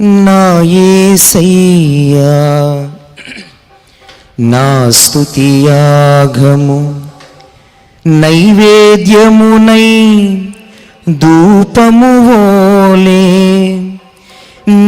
నా యేసయ్యా నా స్థుతియాగము నైవేద్యమునై ధూపము ఓలే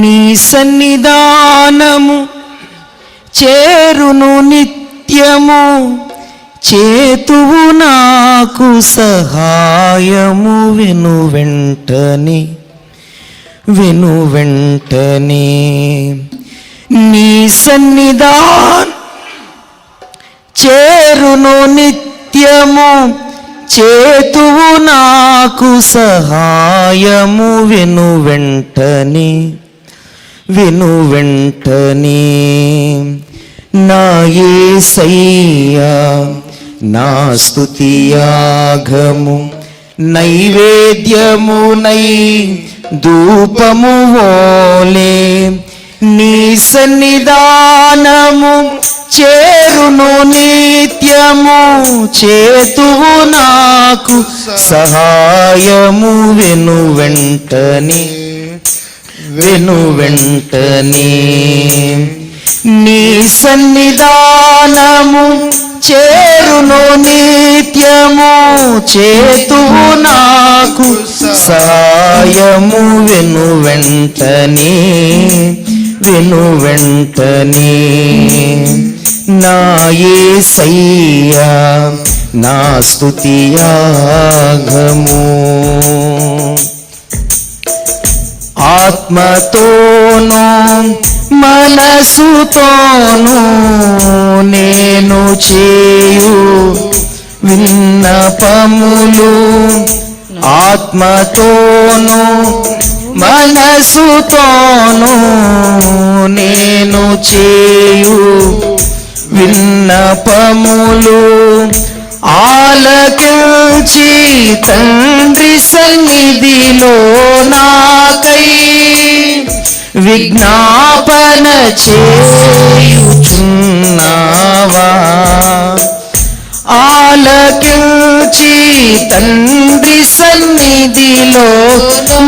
నీ సన్నిధానము చేరును నిత్యము చేతువు నాకు సహాయము వెను వెంటనే. వెను వెంటనే. నీ సన్నిధాన్ చేరును నిత్యము చేతువు నాకు సహాయము. వెను వెంటనే వెను వెంటనే. నా యేసయ్యా నా స్తుతియాగము నైవేద్యమునై ధూపము ఓలే నీ సన్నిధానము చేరును నిత్యము చేతువు నాకు సహాయము వెను వెంటనే వెను వెంటనే. నీ సన్నిధానము చేరును చేతు నాకు సాయము వెను వెంటనే వెను వెంటనే. నా సయ్యా నా స్తుతియాగము ఆత్మతోను మనసుతోను నేను చేయు విన్నపములు ఆత్మతోను మనసుతోను నేను చేయు. విన్నపములు ఆలకించి తండ్రి సన్నిధిలో నాకై విజ్ఞాపన చేయుచున్నావా? ఆలకించి తండ్రి సన్నిధిలో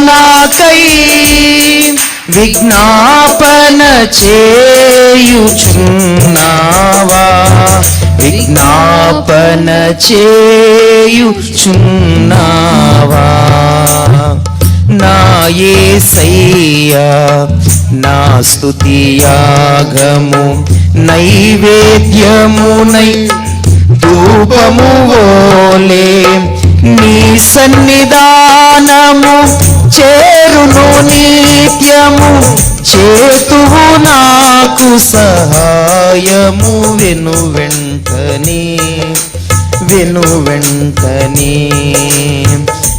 నాకై విజ్ఞాపన చేయుచున్నావా? విజ్ఞాపన చేయుచున్నావా? నా యేసయ్యా నా స్తుతియాగము నైవేద్యమునై ధూపము ఓలే నీ సన్నిధానము చేరును నిత్యము. చేతువు నాకు సహాయము. వెను వెంటనే వెను వెంటనే.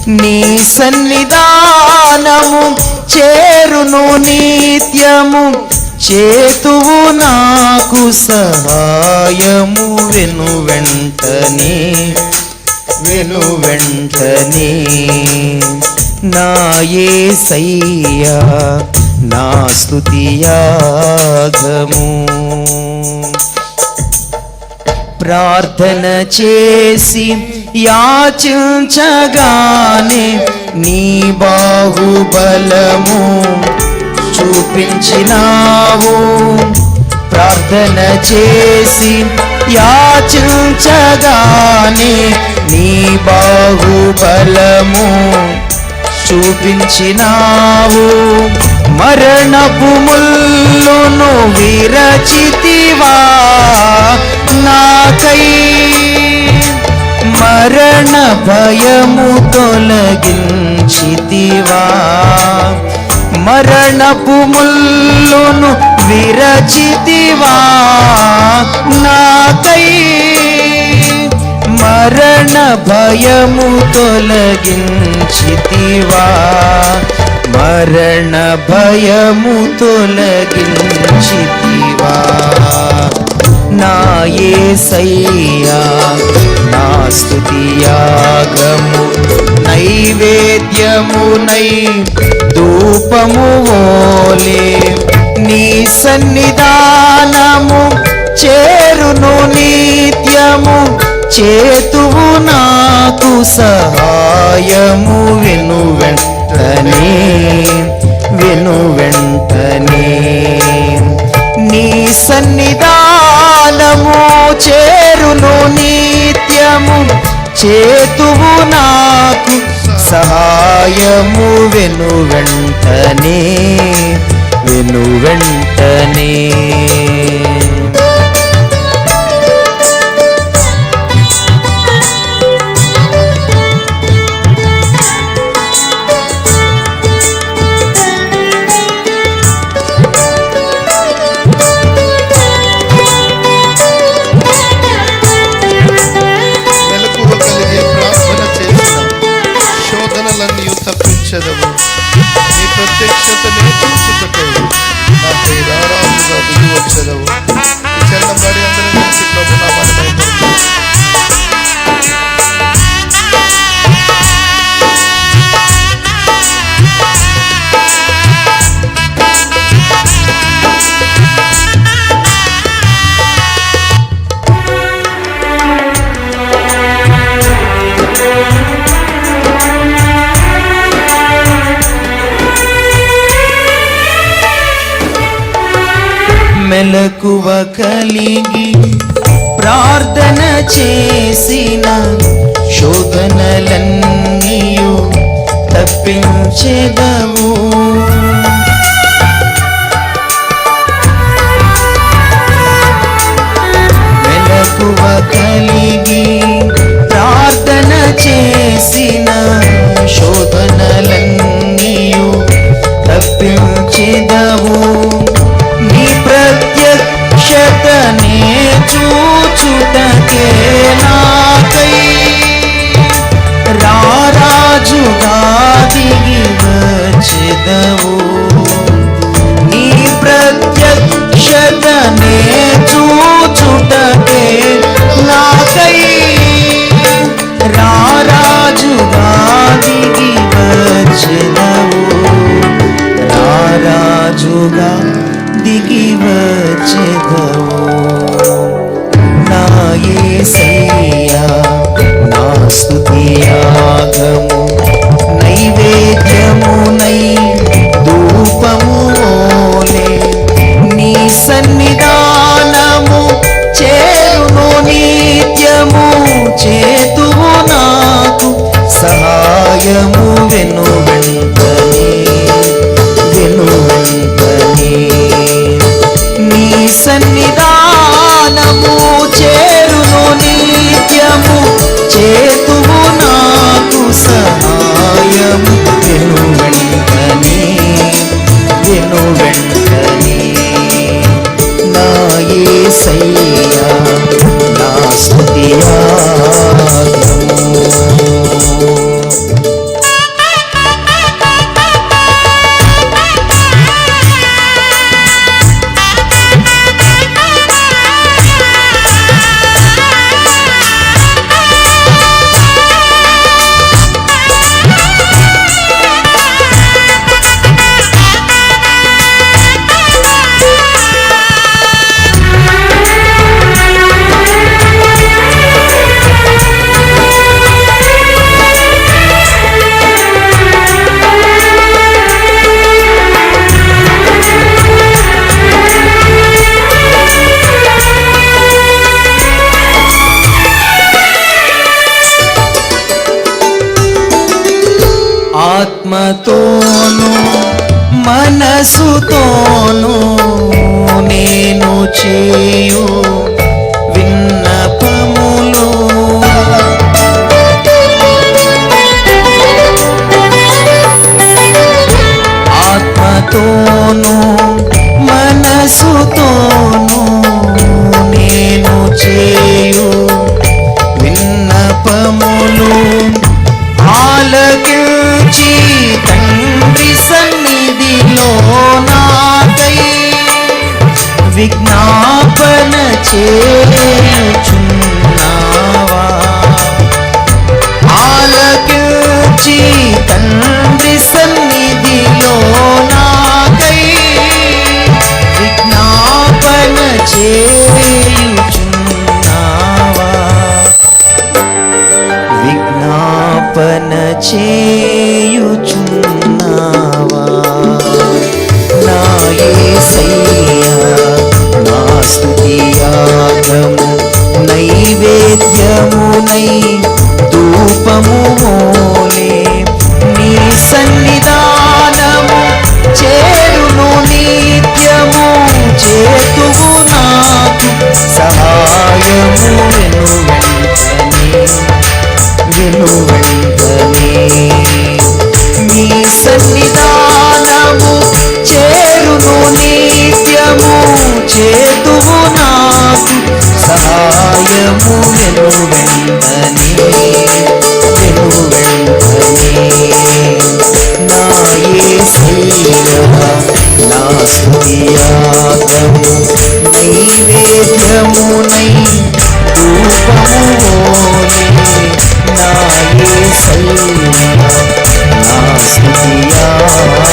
నీ సన్నిధానము చేరును నిత్యము. చేతువు నాకు సహాయము వెను వెంటనే వెను వెంటనే. నా యేసయ్యా నా స్తుతియాగము ప్రార్థన చేసి యాచించగానే నీ బాహుబలము చూపించినావు. ప్రార్థన చేసి యాచించగానే నీ బాహుబలము చూపించినావు. మరణపు ముల్లును విరచితివా నాకై. మరణ భయము తొలగించితివా. మరణపు ముల్లును విరచితివా నాకై. మరణ భయము తొలగించితివా. మరణ భయము తొలగించితివా. నా ఏసయ్యా నా స్థుతియాగము నైవేద్యము నై ధూపము ఓలే నీ సన్నిధానము చేరును నిత్యము చేతువు నాకు సహాయము. విను వెంటనే విను వెంటనే నీ సన్నిధానం జ్ఞానము చేరును నిత్యము. చేతువు నాకు సహాయము. వెను వెంటనే వెను వెంటనే. మెలకువ కలిగి ప్రార్థన చేసిన శోధనలన్నీయు తప్పించెదవు. తిరిగి వచ్చేదవు. నా ఏసే మీ సన్నిధానము చేరును నిత్యము చేతువు నాకు సహాయము వెను వెంటనే వెను వెంటనే నా యేసయ్యా నా స్తుతియాగము నైవేద్యమునై రూపము యేసయ్యా నా స్తుతియాగము